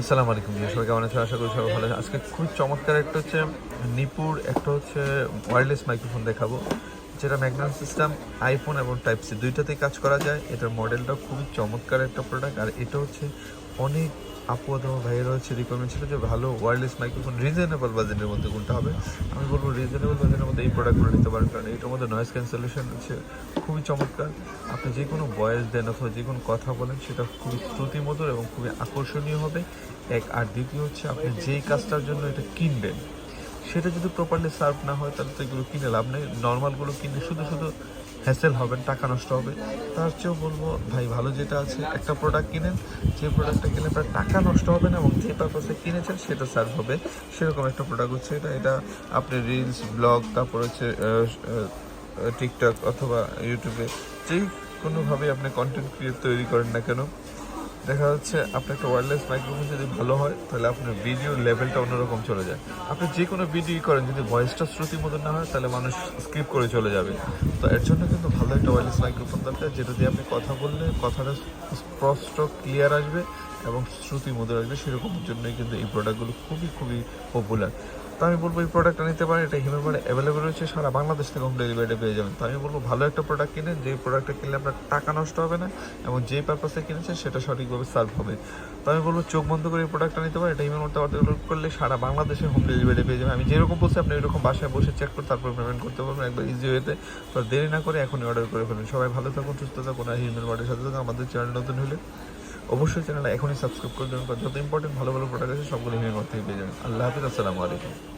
আসসালামু আলাইকুম সবাই কেমন আছেন? আশা করি সবাই ভালো আছে আজকে খুব চমৎকার একটা হচ্ছে নিপুর, একটা হচ্ছে ওয়্যারলেস মাইক্রোফোন দেখাবো, যেটা ম্যাগনাম সিস্টেম আইফোন এবং টাইপ সি দুইটাতেই কাজ করা যায়। এটার মডেলটা খুবই চমৎকার একটা প্রোডাক্ট আর এটা হচ্ছে অনেক আপু অথবা ভাইয়েরা হচ্ছে রিকমেন্ড ছিল যে ভালো ওয়্যারলেস মাইক্রোফোন রিজনেবল বাজেটের মধ্যে কোনটা হবে। আমি বলব রিজনেবল বাজেটের মধ্যে এই প্রোডাক্টগুলো নিতে পারেন, কারণ এটার মধ্যে নয়েজ ক্যান্সেলেশন হচ্ছে খুবই চমৎকার। আপনি যে কোনো ভয়েস দেন অথবা যে কোনো কথা বলেন, সেটা খুবই শ্রুতিমধুর এবং খুবই আকর্ষণীয় হবে। এক, আর দ্বিতীয় হচ্ছে আপনি যেই কাজটার জন্য এটা কিনবেন, সেটা যদি প্রপারলি সার্ভ না হয়, তাহলে তো এগুলো কিনে লাভ নেই। নর্মালগুলো কিনলে শুধু শুধু হ্যাসেল হবেন টাকা নষ্ট হবে। তার চেয়েও বলব, ভাই, ভালো যেটা আছে, একটা প্রোডাক্ট কিনেন, যে প্রোডাক্টটা কিনে আপনার টাকা নষ্ট হবে না এবং যে পারপাসে কিনেছেন সেটা সার্ভ হবে। সেরকম একটা প্রোডাক্ট হচ্ছে এটা। এটা আপনি রিলস ব্লগ তারপর হচ্ছে টিকটক অথবা ইউটিউবে যেই কোনোভাবে আপনি কন্টেন্ট ক্রিয়েট তৈরি করেন না কেন দেখা যাচ্ছে আপনার একটা ওয়্যারলেস মাইক্রোফোন যদি ভালো হয়, তাহলে আপনার ভিডিওর লেভেলটা অন্যরকম চলে যায়। আপনি যে কোনো ভিডিও করেন, যদি ভয়েসটা শ্রুতি মতো না হয়, তাহলে মানুষ স্কিপ করে চলে যাবে। তো এর জন্য কিন্তু ভালো একটা ওয়্যারলেস মাইক্রোফোন দরকার, যেটা দিয়ে আপনি কথা বললে কথাটা স্পষ্ট ক্লিয়ার আসবে এবং শ্রুতি মধুর আসবে। সেরকমের জন্যই কিন্তু এই প্রোডাক্টগুলো খুবই খুবই পপুলার আমি বলব এই প্রোডাক্টটা নিতে পারেন, এটা হিমের অ্যাভেলেবেল রয়েছে, সারা বাংলাদেশ থেকে হোম ডেলিভারিটা পেয়ে যাবেন। তো আমি বলব, ভালো একটা প্রোডাক্ট কিনে, যে প্রোডাক্টটা কিনলে আপনার টাকা নষ্ট হবে না, এবং যে পারপাসে কিনেছেন সেটা সঠিকভাবে সার্ভ হবে। তো আমি বলব, চোখ বন্ধ করে এই প্রোডাক্টটা নিতে পারেন, এটা হিমের মধ্যে অর্ডার করলে সারা বাংলাদেশে হোম ডেলিভারি পেয়ে যাবেন। আমি যেরকম বলছি, আপনি এরকম বাসায় বসে চেক করে তারপর পেমেন্ট করতে পারবেন, একবার ইজি হয়েতে তো। দেরি না করে এখনই অর্ডার করে ফেলুন। সবাই ভালো থাকুন, সুস্থ থাকুন, আর হিমের বাড়ির সাথে থাকুন। আমাদের চ্যানেল নতুন হলে অবশ্যই চ্যানেলটা এখনই সাবস্ক্রাইব করে দেবেন যত ইম্পর্টেন্ট ভালো ভালো প্রোডাক্ট আছে সবগুলো হিমের থেকে পেয়ে যাবেন আল্লাহ হাফিজ আসসালামু আলাইকুম